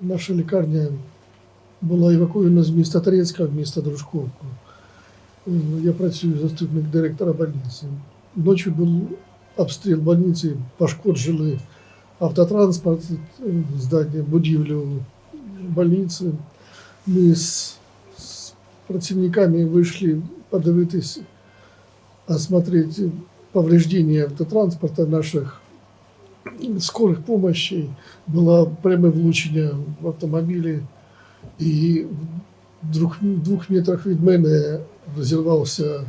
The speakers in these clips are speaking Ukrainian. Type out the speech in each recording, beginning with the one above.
Наша лікарня була евакуйована з міста Торецька в місто Дружковку. Е, Я працюю заступник директора больниці. Ночі був обстріл больниці, пошкоджили автотранспорт, е, здання, будівлю больниці. Ми з, з працівниками вийшли подивитись, осмотреть повреждения автотранспорта наших скорих помощей. Було пряме влучення в автомобілі, і в двох, двох метрах від мене розірвався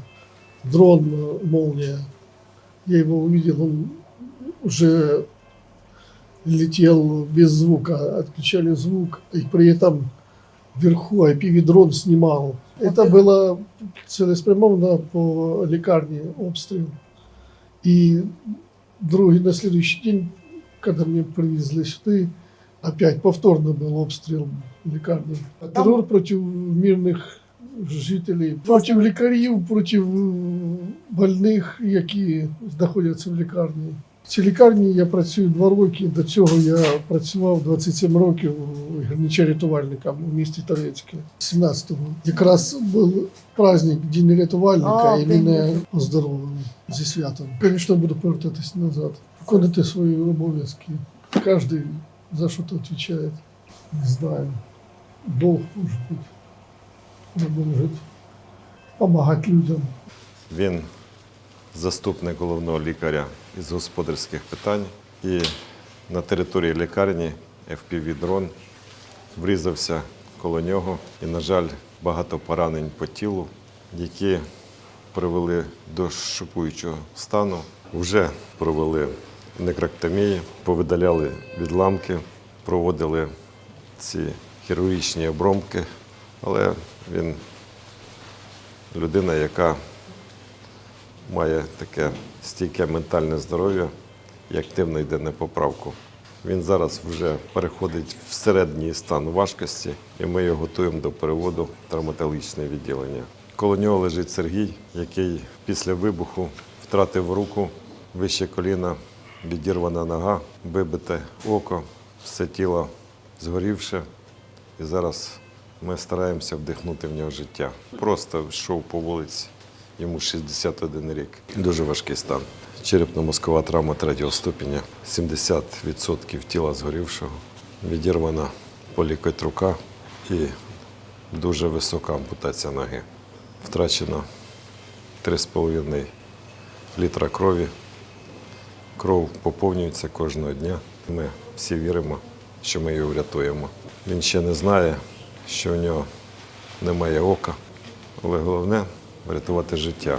дрон молния. Я его увидел, он уже летел без звука, отключали звук, и при этом вверху IP-дрон снимал. Это было целеспрямовано по лікарні обстріл. І другий на следующий день, когда мне привезли сюда, опять повторно был обстріл лікарні. Террор проти мирних жителів, проти лікарів, проти больных, больних, які знаходяться в лікарні. Цій лікарні я працюю два роки. До цього я працював 27 років гірнича-рятувальником у місті Торецьке. 17-го. Якраз був праздник День рятувальника і мене поздоровили зі святом. Звісно, буду повертатись назад, виконати свої обов'язки. Кожен за що то відповідає. Не знаю. Долг може бути. Продовжити. Помагати людям. Він заступник головного лікаря із господарських питань. І на території лікарні FPV-дрон врізався коло нього. І, на жаль, багато поранень по тілу, які привели до шокуючого стану. Вже провели некроктомії, повидаляли відламки, проводили ці хірургічні обробки, але він людина, яка має таке стійке ментальне здоров'я і активно йде на поправку. Він зараз вже переходить в середній стан важкості, і ми його готуємо до переводу в травматологічне відділення. Коло нього лежить Сергій, який після вибуху втратив руку, вище коліна, відірвана нога, вибите око, все тіло згорівше. І зараз ми стараємося вдихнути в нього життя. Просто йшов по вулиці, йому 61 рік. Дуже важкий стан. Черепно-мозкова травма третього ступеня, 70% тіла згорівшого, відірвана полікоть рука і дуже висока ампутація ноги. Втрачено 3,5 літра крові. Кров поповнюється кожного дня. Ми всі віримо, що ми його врятуємо. Він ще не знає, що у нього немає ока, але головне врятувати життя.